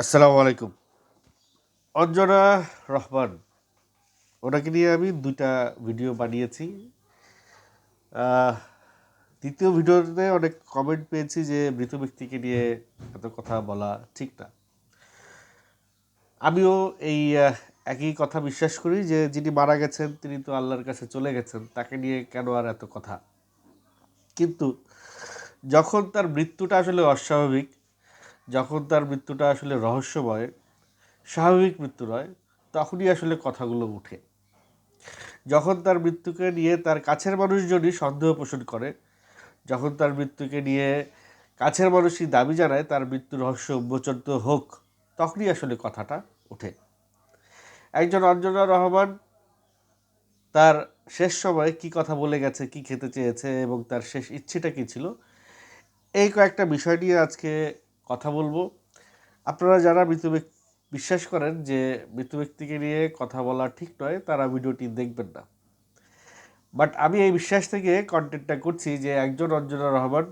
আসসালামু আলাইকুম। অঞ্জনা রহমান, ওনাকে নিয়ে আমি দুইটা ভিডিও বানিয়েছি। দ্বিতীয় ভিডিওতে অনেক কমেন্ট পেয়েছি যে মৃত ব্যক্তিকে নিয়ে এত কথা বলা ঠিক না। আমিও এই একই কথা বিশ্বাস করি যে যিনি মারা গেছেন, তিনি তো আল্লাহর কাছে চলে গেছেন, তাকে নিয়ে কেন আর এত কথা? কিন্তু যখন তার মৃত্যুটা আসলে অস্বাভাবিক যখন তার মৃত্যুটা আসলে রহস্যময়, স্বাভাবিক মৃত্যু নয়, তখনই আসলে কথাগুলো উঠে। যখন তার মৃত্যুকে নিয়ে তার কাছের মানুষজনই সন্দেহ পোষণ করে, যখন তার মৃত্যুকে নিয়ে কাছের মানুষই দাবি জানায় তার মৃত্যু রহস্য উন্মোচন তো হোক, তখনই আসলে কথাটা ওঠে একজন অঞ্জনা রহমান তার শেষ সময়ে কি কথা বলে গেছে, কি খেতে চেয়েছে এবং তার শেষ ইচ্ছেটা কী ছিল, এই কয়েকটা বিষয় নিয়ে আজকে কথা বলব। আপনারা যারা মৃত ব্যক্তি বিশ্বাস করেন যে মৃত ব্যক্তিকে নিয়ে কথা বলা ঠিক নয়, তারা ভিডিওটি দেখবেন না। বাট আমি এই বিশ্বাস থেকে কন্টেন্টটা করছি যে একজন অঞ্জনা রহমান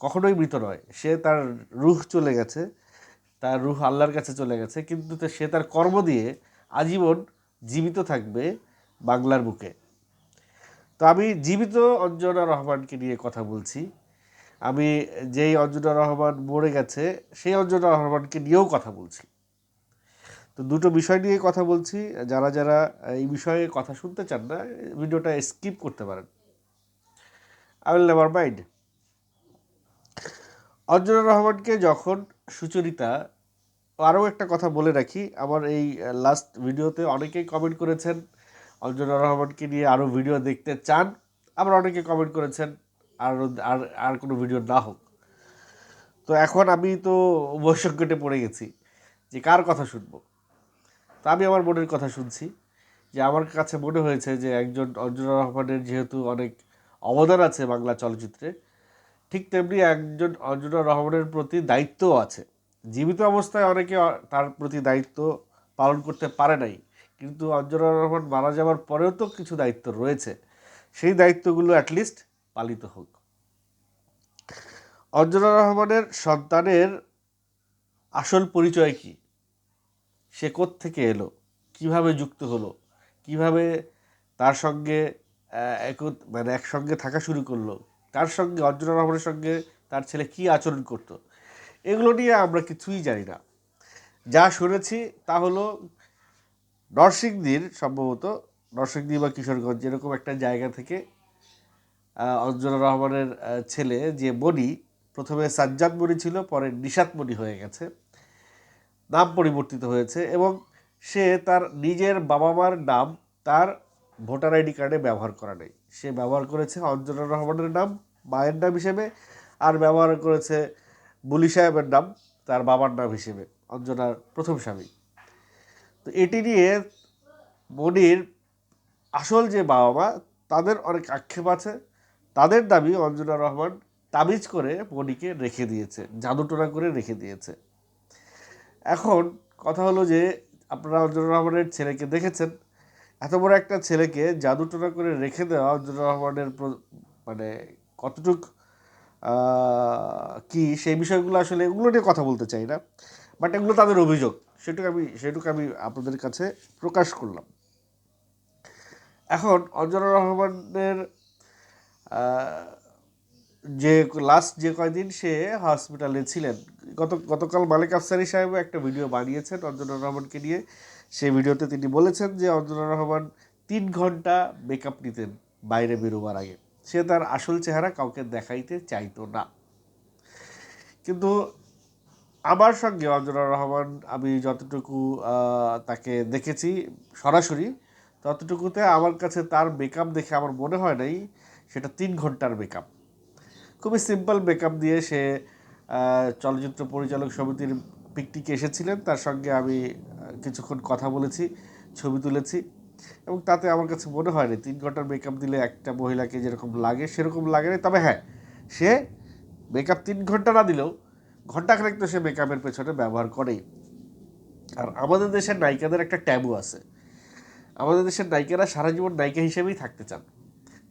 কখনোই মৃত নয়। সে তার রুহ চলে গেছে, তার রুহ আল্লাহর কাছে চলে গেছে, কিন্তু সে তার কর্ম দিয়ে আজীবন জীবিত থাকবে বাংলার বুকে। তো আমি জীবিত অঞ্জনা রহমানকে নিয়ে কথা বলছি। আমি যেই অঞ্জনা রহমান মরে গেছে, সেই অঞ্জনা রহমানকে নিয়েও কথা বলছি। তো দুটো বিষয় নিয়ে কথা বলছি। যারা যারা এই বিষয়ে কথা শুনতে চান না, ভিডিওটা স্কিপ করতে পারেন। I will never mind Anjana রহমানকে যখন সুচরিতা, আরও একটা কথা বলে রাখি, আমার এই লাস্ট ভিডিওতে অনেকেই কমেন্ট করেছেন, অঞ্জনা রহমানকে নিয়ে আরও ভিডিও দেখতে চান। আবার অনেকে কমেন্ট করেছেন আর আর আর কোনো ভিডিও না হোক। তো এখন আমি তো বৈষম্যটে পড়ে গেছি যে কার কথা শুনব। তা আমি আমার মনের কথা শুনছি যে আমার কাছে মনে হয়েছে যে একজন অঞ্জনা রহমানের যেহেতু অনেক অবদান আছে বাংলা চলচ্চিত্রে, ঠিক তেমনি একজন অঞ্জনা রহমানের প্রতি দায়িত্বও আছে। জীবিত অবস্থায় অনেকে তার প্রতি দায়িত্ব পালন করতে পারে নাই, কিন্তু অঞ্জনা রহমান মারা যাওয়ার পরেও তো কিছু দায়িত্ব রয়েছে। সেই দায়িত্বগুলো অ্যাটলিস্ট পালিত হোক। অঞ্জনা রহমানের সন্তানের আসল পরিচয় কি? সে থেকে এলো? কীভাবে যুক্ত হলো? কীভাবে তার সঙ্গে একত মানে একসঙ্গে থাকা শুরু করল? তার সঙ্গে, অর্জুনা রহমানের সঙ্গে তার ছেলে কি আচরণ করতো? এগুলো নিয়ে আমরা কিছুই জানি না। যা শুনেছি তা হলো, নরসিংদীর, সম্ভবত নরসিংদী বা কিশোরগঞ্জ, এরকম একটা জায়গা থেকে অঞ্জনা রহমানের ছেলে যে মণি প্রথমে সাজ্জাদ মণি ছিল, পরে নিশাত মণি হয়ে গেছে। নাম পরিবর্তিত হয়েছে এবং সে তার নিজের বাবা মার নাম তার ভোটার আইডি কার্ডে ব্যবহার করা নেই। সে ব্যবহার করেছে অঞ্জনা রহমানের নাম, মায়ের নাম হিসেবে, আর ব্যবহার করেছে বুলি সাহেবের নাম, তার বাবার নাম হিসেবে, অঞ্জনার প্রথম স্বামী। তো এটি নিয়ে মনির আসল যে বাবা মা তাদের অনেক আক্ষেপ আছে। তাদের দাবি অঞ্জনা রহমান তাবিজ করে মনিকে রেখে দিয়েছে, জাদুটোনা করে রেখে দিয়েছে। এখন কথা হলো যে, আপনারা অঞ্জনা রহমানের ছেলেকে দেখেছেন? এত বড় একটা ছেলেকে জাদুটোনা করে রেখে দেওয়া অঞ্জনা রহমানের মানে কতটুক কি সেই বিষয়গুলো আসলে এগুলো নিয়ে কথা বলতে চাই না, বাট এগুলো তাদের অভিযোগ। সেটুকু আমি সেটুকু আমি আপনাদের কাছে প্রকাশ করলাম। এখন অঞ্জনা রহমানের যে লাস্ট যে কয়দিন সে হসপিটালে ছিলেন। গত, গতকাল মালিক আফসারি সাহেবও একটা ভিডিও বানিয়েছেন অঞ্জনা রহমানকে নিয়ে। সেই ভিডিওতে তিনি বলেছেন যে অঞ্জনা রহমান তিন ঘণ্টা মেকআপ নিতেন বাইরে বেরোবার আগে। সে তার আসল চেহারা কাউকে দেখাইতে চাইতো না। কিন্তু আমার সঙ্গে অঞ্জনা রহমান, আমি যতটুকু তাকে দেখেছি সরাসরি, ততটুকুতে আমার কাছে তার মেকআপ দেখে আমার মনে হয় নাই সেটা তিন ঘণ্টার মেকআপ খুবই সিম্পল মেকআপ দিয়ে সে চলচ্চিত্র পরিচালক সমিতির পিকনিকে এসেছিলেন। তার সঙ্গে আমি কিছুক্ষণ কথা বলেছি, ছবি তুলেছি এবং তাতে আমার কাছে মনে হয়নি তিন ঘণ্টার মেকআপ দিলে একটা মহিলাকে যেরকম লাগে সেরকম লাগে না। তবে হ্যাঁ সে মেকআপ তিন ঘণ্টা না দিলেও ঘন্টাখানেক তো সে মেকআপের পেছনে ব্যবহার করেই। আর আমাদের দেশের নায়িকাদের একটা ট্যাবু আছে। আমাদের দেশের নায়িকারা সারা জীবন নায়িকা হিসেবেই থাকতে চান।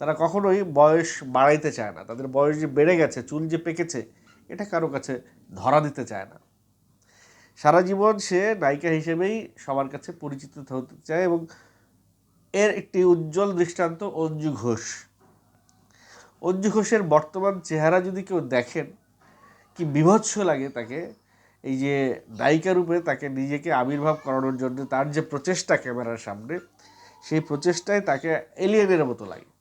তারা কখনোই বয়স বাড়াইতে চায় না। তাদের বয়স যে বেড়ে গেছে, চুল যে পেকেছে, এটা কারও কাছে ধরা দিতে চায় না। সারা জীবন সে নায়িকা হিসেবেই সবার কাছে পরিচিত হতে চায় এবং এর একটি উজ্জ্বল দৃষ্টান্ত অঞ্জু ঘোষ। অঞ্জু ঘোষের বর্তমান চেহারা যদি কেউ দেখেন, কি বিভৎস লাগে তাকে। এই যে নায়িকা রূপে তাকে নিজেকে আবির্ভাব করানোর জন্য তার যে প্রচেষ্টা ক্যামেরার সামনে, সেই প্রচেষ্টায় তাকে এলিয়েনের মতো লাগে।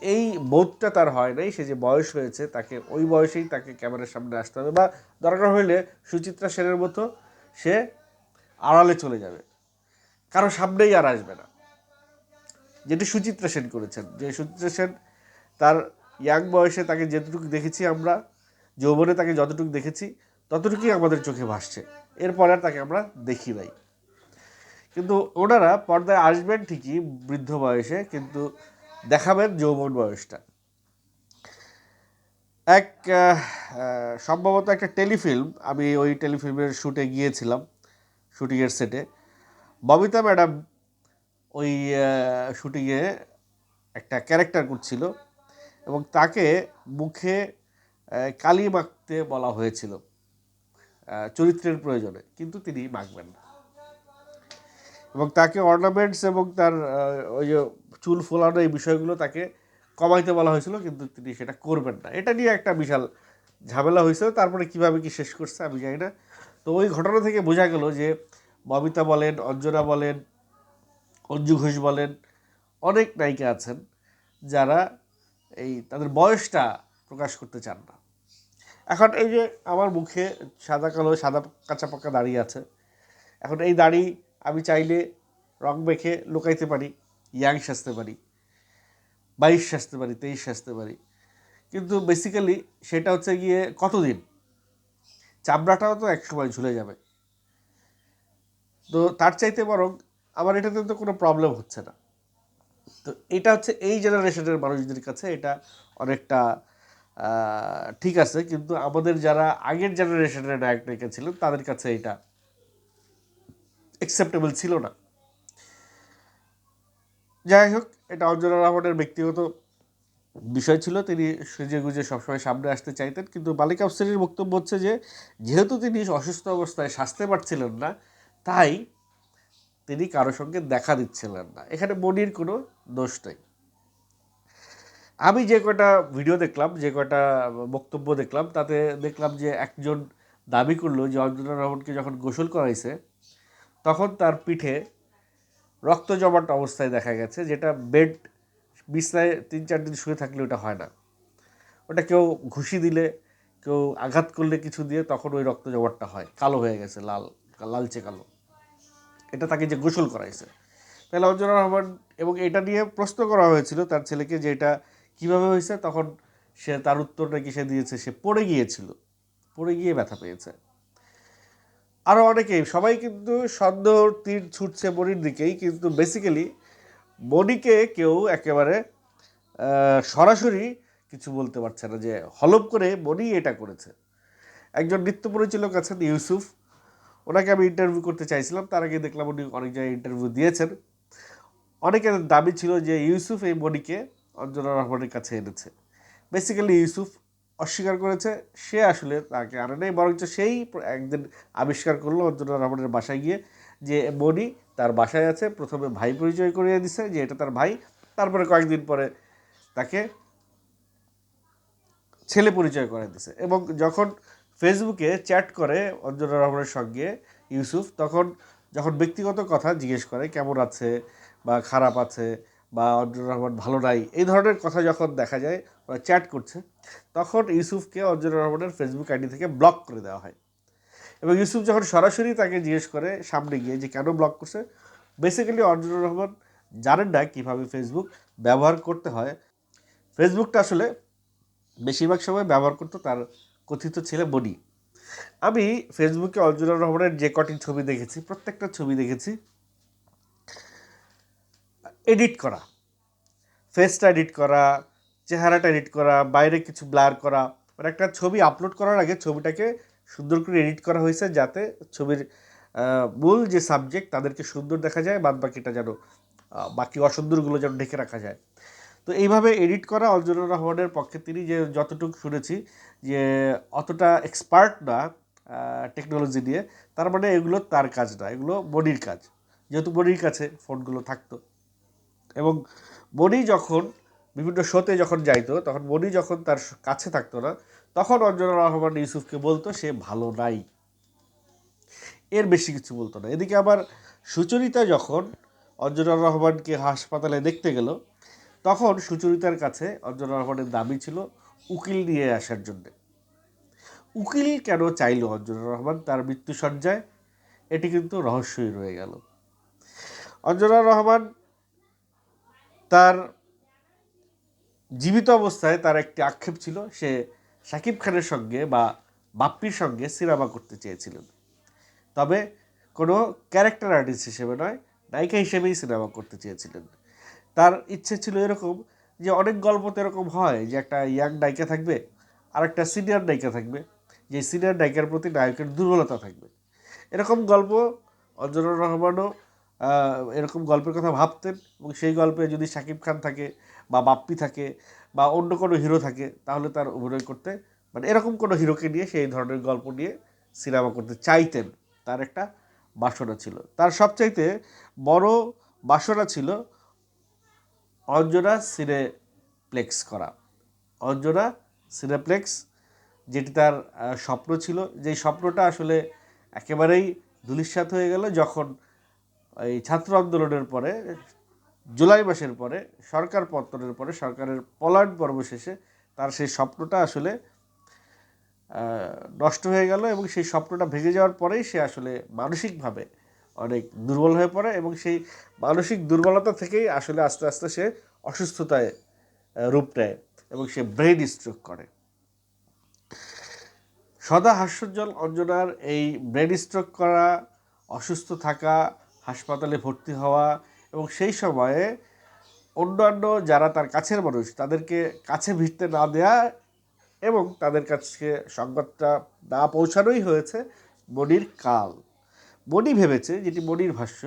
এই বোধটা তার হয় নাই, সে যে বয়স হয়েছে তাকে, ওই বয়সেই তাকে ক্যামেরার সামনে আসতে হবে বা দরকার হইলে সুচিত্রা সেনের মতো সে আড়ালে চলে যাবে। কারও সামনেই আর আসবে না। যেটি সুচিত্রা সেন করেছেন, যে সুচিত্রা সেন তার ইয়াং বয়সে তাকে যেটুকু দেখেছি আমরা, যৌবনে তাকে যতটুকু দেখেছি, ততটুকুই আমাদের চোখে ভাসছে। এরপর আর তাকে আমরা দেখি নাই। কিন্তু ওনারা পর্দায় আসবেন ঠিকই বৃদ্ধ বয়সে, কিন্তু দেখাবেন যৌবন বয়সটা। এক সম্ভবত একটা টেলিফিল্ম। আমি ওই টেলিফিল্মের শ্যুটে গিয়েছিলাম, শুটিংয়ের সেটে। ববিতা ম্যাডাম ওই শুটিংয়ে একটা ক্যারেক্টার করছিল এবং তাকে মুখে কালি মাখতে বলা হয়েছিল চরিত্রের প্রয়োজনে। কিন্তু তিনি মাখবেন না। এবং তাকে অর্নামেন্টস এবং তার ওই যে চুল ফোলানো এই বিষয়গুলো তাকে কমাইতে বলা হয়েছিল, কিন্তু তিনি সেটা করবেন না। এটা নিয়ে একটা বিশাল ঝামেলা হয়েছিল তারপরে কীভাবে কি শেষ করছে আমি জানি না। তো ওই ঘটনা থেকে বোঝা গেল যে ববিতা বলেন, অঞ্জনা বলেন, অঞ্জু ঘোষ বলেন, অনেক নায়িকা আছেন যারা এই তাদের বয়সটা প্রকাশ করতে চান না। এখন এই যে আমার মুখে সাদা কালো, সাদা কাঁচা পাকা দাড়ি আছে, এখন এই দাড়ি আমি চাইলে রং মেখে লুকাইতে পারি। ইয়াং সাজতে পারি বাইশ সাজতে পারি তেইশ সাজতে পারি কিন্তু বেসিক্যালি সেটা হচ্ছে গিয়ে কতদিন চামড়াটাও তো একসময় ঝুলে যাবে। তো তার চাইতে বরং আমার এটাতে তো কোনো প্রবলেম হচ্ছে না। তো এটা হচ্ছে এই জেনারেশনের মানুষদের কাছে এটা অনেকটা ঠিক আছে, কিন্তু আমাদের যারা আগের জেনারেশনের নায়ক নায়িকা ছিলেন তাদের কাছে এটা অ্যাকসেপ্টেবল ছিল না। যাই হোক, এটা অঞ্জনা রহমানের ব্যক্তিগত বিষয় ছিল। তিনি সেজে গুজে সবসময় সামনে আসতে চাইতেন, কিন্তু মালিক আফসারির বক্তব্য হচ্ছে যে, যেহেতু তিনি অসুস্থ অবস্থায় সাজতে পারছিলেন না, তাই তিনি কারোর সঙ্গে দেখা দিচ্ছিলেন না। এখানে মনির কোনো দোষ নেই। আমি যে কটা ভিডিও দেখলাম, যে কটা বক্তব্য দেখলাম, তাতে দেখলাম যে একজন দাবি করল যে অঞ্জনা রহমানকে যখন গোসল করাইছে, তখন তার পিঠে রক্ত জমাট অবস্থায় দেখা গেছে, যেটা বেড বিছনায় তিন চার দিন শুয়ে থাকলে ওটা হয় না। ওটা কেউ ঘুষি দিলে, কেউ আঘাত করলে কিছু দিয়ে তখন ওই রক্ত জমাটটা হয়। কালো হয়ে গেছে, লাল, লালচে কালো। এটা তাকে যে গোসল করাইছে। তাহলে অঞ্জনা রহমান এবং এটা নিয়ে প্রশ্ন করা হয়েছিল তার ছেলেকে যে এটা কীভাবে হয়েছে, তখন সে তার উত্তরটা নাকি সে দিয়েছে, সে পড়ে গিয়েছিল। পড়ে গিয়ে ব্যথা পেয়েছে। আরও অনেকেই, সবাই কিন্তু সন্দেহ তীর ছুটছে মনির দিকেই, কিন্তু বেসিক্যালি মনিকে কেউ একেবারে সরাসরি কিছু বলতে পারছে না যে হলপ করে মনি এটা করেছে। একজন নৃত্য পরিচালক আছেন, ইউসুফ। ওনাকে আমি ইন্টারভিউ করতে চাইছিলাম, তার আগে দেখলাম উনি অনেক জায়গায় ইন্টারভিউ দিয়েছেন। অনেকের দাবি ছিল যে ইউসুফ এই মনিকে অঞ্জনা রহমানের কাছে এনেছে। বেসিক্যালি ইউসুফ অস্বীকার করেছে, সে আসলে তাকে আনে নেই, বরঞ্চ সেই একদিন আবিষ্কার করল অঞ্জনা রহমানের বাসায় গিয়ে যে মনি তার বাসায় আছে, প্রথমে ভাই পরিচয় করিয়ে দিছে যে এটা তার ভাই, তারপরে কয়েকদিন পরে তাকে ছেলে পরিচয় করে দিছে এবং যখন ফেসবুকে চ্যাট করে অঞ্জনা রহমানের সঙ্গে ইউসুফ, তখন যখন ব্যক্তিগত কথা জিজ্ঞেস করে, কেমন আছে? বা, খারাপ আছে? বা অঞ্জনা রহমান ভালো নাই, এই ধরনের কথা যখন দেখা যায় ওরা চ্যাট করছে, তখন ইউসুফকে অঞ্জনা রহমানের ফেসবুক আইডি থেকে ব্লক করে দেওয়া হয়। এবং ইউসুফ যখন সরাসরি তাকে জিজ্ঞেস করে সামনে গিয়ে যে কেন ব্লক করছে বেসিক্যালি অঞ্জনা রহমান জানেন না কীভাবে ফেসবুক ব্যবহার করতে হয়। ফেসবুকটা আসলে বেশিরভাগ সময় ব্যবহার করতো তার কথিত ছেলে বডি আমি ফেসবুকে অঞ্জনা রহমানের যে কটি ছবি দেখেছি, প্রত্যেকটা ছবি দেখেছি এডিট করা। ফেসটা এডিট করা, চেহারাটা এডিট করা, বাইরে কিছু ব্লার করা। মানে একটা ছবি আপলোড করার আগে ছবিটাকে সুন্দর করে এডিট করা হয়েছে যাতে ছবির মূল যে সাবজেক্ট তাদেরকে সুন্দর দেখা যায় বাদ বাকিটা যেন বাকি অসুন্দরগুলো যেন ঢেকে রাখা যায়। তো এইভাবে এডিট করা অঞ্জনা রহমানের পক্ষে তিনি যে যতটুকু শুনেছি যে অতটা এক্সপার্ট না টেকনোলজি নিয়ে, তার মানে এগুলো তার কাজ না, এগুলো মনির কাজ। যেহেতু মনির কাছে ফোনগুলো থাকতো। এবং মনি যখন বিভিন্ন শোতে যখন যাইতো, তখন মনি যখন তার কাছে থাকতো না, তখন অঞ্জনা রহমান ইউসুফকে বলতো, সে ভালো নাই। এর বেশি কিছু বলতো না। এদিকে আবার সুচরিতা যখন অঞ্জনা রহমানকে হাসপাতালে দেখতে গেল, তখন সুচরিতার কাছে অঞ্জনা রহমানের দাবি ছিল উকিল নিয়ে আসার জন্যে। উকিল কেন চাইল অঞ্জনা রহমান? তার মৃত্যুসজ্জায় এটি কিন্তু রহস্যই রয়ে গেল। অঞ্জনা রহমান তার জীবিত অবস্থায় তার একটি আক্ষেপ ছিল, সে শাকিব খানের সঙ্গে বা বাপ্পির সঙ্গে সিনেমা করতে চেয়েছিলেন। তবে কোনো ক্যারেক্টার আর্টিস্ট হিসেবে নয়, নায়িকা হিসেবেই সিনেমা করতে চেয়েছিলেন। তার ইচ্ছে ছিল এরকম যে অনেক গল্প তো এরকম হয় যে একটা ইয়াং নায়িকা থাকবে আর একটা সিনিয়র নায়িকা থাকবে, যে সিনিয়র নায়িকার প্রতি নায়কের দুর্বলতা থাকবে। এরকম গল্প অঞ্জনা রহমানও এরকম গল্পের কথা ভাবতেন এবং সেই গল্পে যদি শাকিব খান থাকে বা বাপ্পি থাকে বা অন্য কোনো হিরো থাকে, তাহলে তার অভিনয় করতে মানে এরকম কোনো হিরোকে নিয়ে সেই ধরনের গল্প নিয়ে সিনেমা করতে চাইতেন, তার একটা বাসনা ছিল। তার সবচাইতে বড় বাসনা ছিল অঞ্জনা সিনেপ্লেক্স করা। অঞ্জনা সিনেপ্লেক্স যেটি তার স্বপ্ন ছিল। যেই স্বপ্নটা আসলে একেবারেই ধুলিস্বাত হয়ে গেল যখন এই ছাত্র আন্দোলনের পরে, জুলাই মাসের পরে, সরকার পত্তনের পরে, সরকারের পলায়ন পর্ব শেষে তার সেই স্বপ্নটা আসলে নষ্ট হয়ে গেল এবং সেই স্বপ্নটা ভেঙে যাওয়ার পরেই সে আসলে মানসিকভাবে অনেক দুর্বল হয়ে পড়ে এবং সেই মানসিক দুর্বলতা থেকেই আসলে আস্তে আস্তে সে অসুস্থতায় রূপ নেয় এবং সে ব্রেন স্ট্রোক করে। সদা হাস্যজ্জ্বল অঞ্জনার এই ব্রেন স্ট্রোক করা, অসুস্থ থাকা হাসপাতালে ভর্তি হওয়া এবং সেই সময়ে অন্যান্য যারা তার কাছের মানুষ, তাদেরকে কাছে ভিড়তে না দেয়া এবং তাদের কাছে সংবাদটা না পৌঁছানোই হয়েছে মনির কাল। মনি ভেবেছে, যেটি মনির ভাষ্য,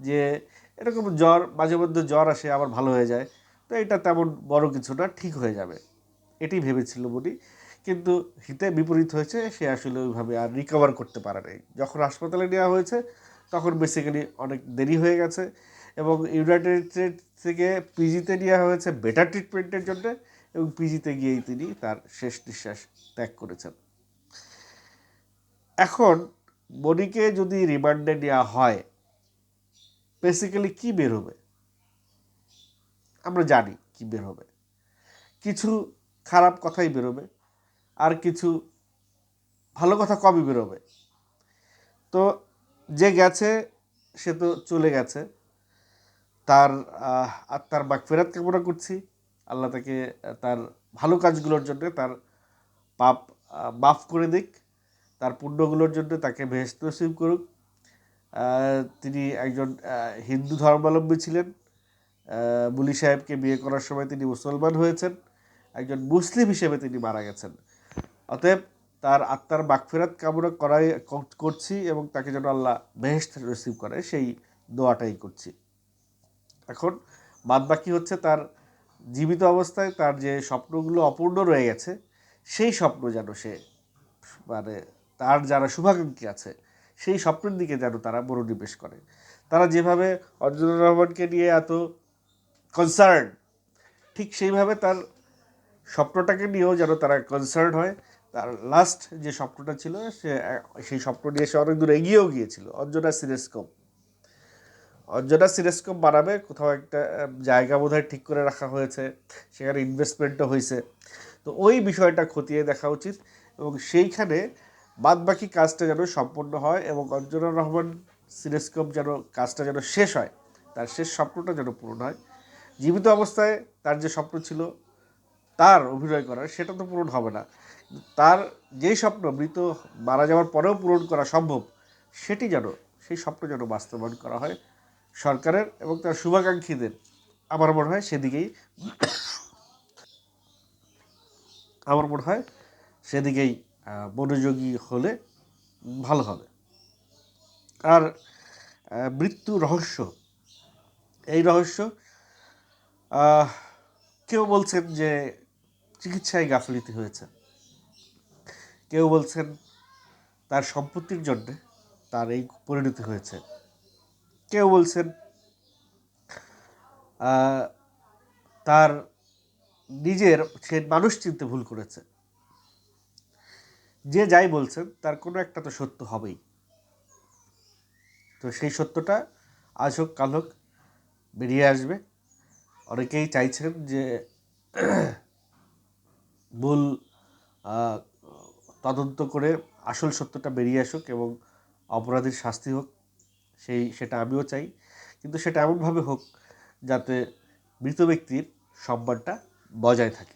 যে এরকম জ্বর, মাঝে মধ্যে জ্বর আসে, আবার ভালো হয়ে যায়, তো এটা তেমন বড় কিছু না, ঠিক হয়ে যাবে। এটি ভেবেছিল মনি, কিন্তু হিতে বিপরীত হয়েছে, সে আসলে ওইভাবে আর রিকভার করতে পারে নাই যখন হাসপাতালে নেওয়া হয়েছে তখন বেসিক্যালি অনেক দেরি হয়ে গেছে এবং ইউনাইটেড থেকে পিজিতে নেওয়া হয়েছে বেটার ট্রিটমেন্টের জন্য এবং পিজিতে গিয়েই তিনি তার শেষ নিঃশ্বাস ত্যাগ করেছেন। এখন বডিকে যদি রিমান্ডে নেওয়া হয় বেসিক্যালি কি বের হবে? আমরা জানি কি বের হবে। কিছু খারাপ কথাই বেরোবে আর কিছু ভালো কথা কমই বেরোবে তো যে গেছে, সে তো চলে গেছে। তার আত্মার বাক ফেরাত কামনা করছি। আল্লাহ তাকে তার ভালো কাজগুলোর জন্য, তার পাপ মাফ করে দিক। তার পুণ্যগুলোর জন্য তাকে ভেস্ত নসিব করুক। তিনি একজন হিন্দু ধর্মাবলম্বী ছিলেন। বুলি সাহেবকে বিয়ে করার সময় তিনি মুসলমান হয়েছেন। একজন মুসলিম হিসেবে তিনি মারা গেছেন। অতএব তার আত্মার বাকফেরাত কামনা করাই করছি এবং তাকে যেন আল্লাহ বেহেস্ত রিসিভ করে। সেই দোয়াটাই করছি। এখন বাদ বাকি হচ্ছে তার জীবিত অবস্থায় তার যে স্বপ্নগুলো অপূর্ণ রয়ে গেছে, সেই স্বপ্ন যেন সে মানে তার যারা শুভাকাঙ্ক্ষী আছে, সেই স্বপ্নের দিকে যেন তারা মনোনিবেশ করে। তারা যেভাবে অর্জুনুর রহমানকে নিয়ে এত কনসার্ন ঠিক সেইভাবে তার স্বপ্নটাকে নিয়েও যেন তারা কনসার্ন হয়। লাস্ট যে স্বপ্নটা ছিল, সে, সেই স্বপ্ন নিয়ে সে অনেক দূর এগিয়েও গিয়েছিল অঞ্জনা সিনেস্কোপ অঞ্জনা সিনেস্কোপ বানাবে কোথাও একটা জায়গা বোধহয় ঠিক করে রাখা হয়েছে, সেখানে ইনভেস্টমেন্টও হয়েছে। তো ওই বিষয়টা খতিয়ে দেখা উচিত এবং সেইখানে বাদ বাকি কাজটা যেন সম্পন্ন হয় এবং অঞ্জনা রহমান সিনেস্কোপ যেন, কাজটা যেন শেষ হয়, তার শেষ স্বপ্নটা যেন পূরণ হয়। জীবিত অবস্থায় তার যে স্বপ্ন ছিল তার অভিনয় করার, সেটা তো পূরণ হবে না। তার যেই স্বপ্ন মৃত মারা যাওয়ার পরেও পূরণ করা সম্ভব, সেটি যেন, সেই স্বপ্ন যেন বাস্তবায়ন করা হয় সরকারের এবং তার শুভাকাঙ্ক্ষীদের। আমার মনে হয় সেদিকেই, আমার মনে হয় সেদিকেই মনোযোগী হলে ভালো হবে। আর মৃত্যু রহস্য, এই রহস্য কেউ বলছেন যে চিকিৎসায় গাফলিতি হয়েছে। কেউ বলছেন, তার সম্পত্তির জন্যে তার এই পরিণতি হয়েছে। কেউ বলছেন তার নিজের, সে মানুষ চিনতে ভুল করেছে। যে যাই বলছেন, তার কোনো একটা তো সত্য হবেই। তো সেই সত্যটা আজ হোক, কাল হোক বেরিয়ে আসবে। অনেকেই চাইছেন যে মূল তদন্ত করে আসল সত্যটা বেরিয়ে আসুক এবং অপরাধীর শাস্তি হোক, সেই সেটা আমিও চাই। কিন্তু সেটা এমনভাবে হোক যাতে মৃত ব্যক্তির সম্মানটা বজায় থাকে।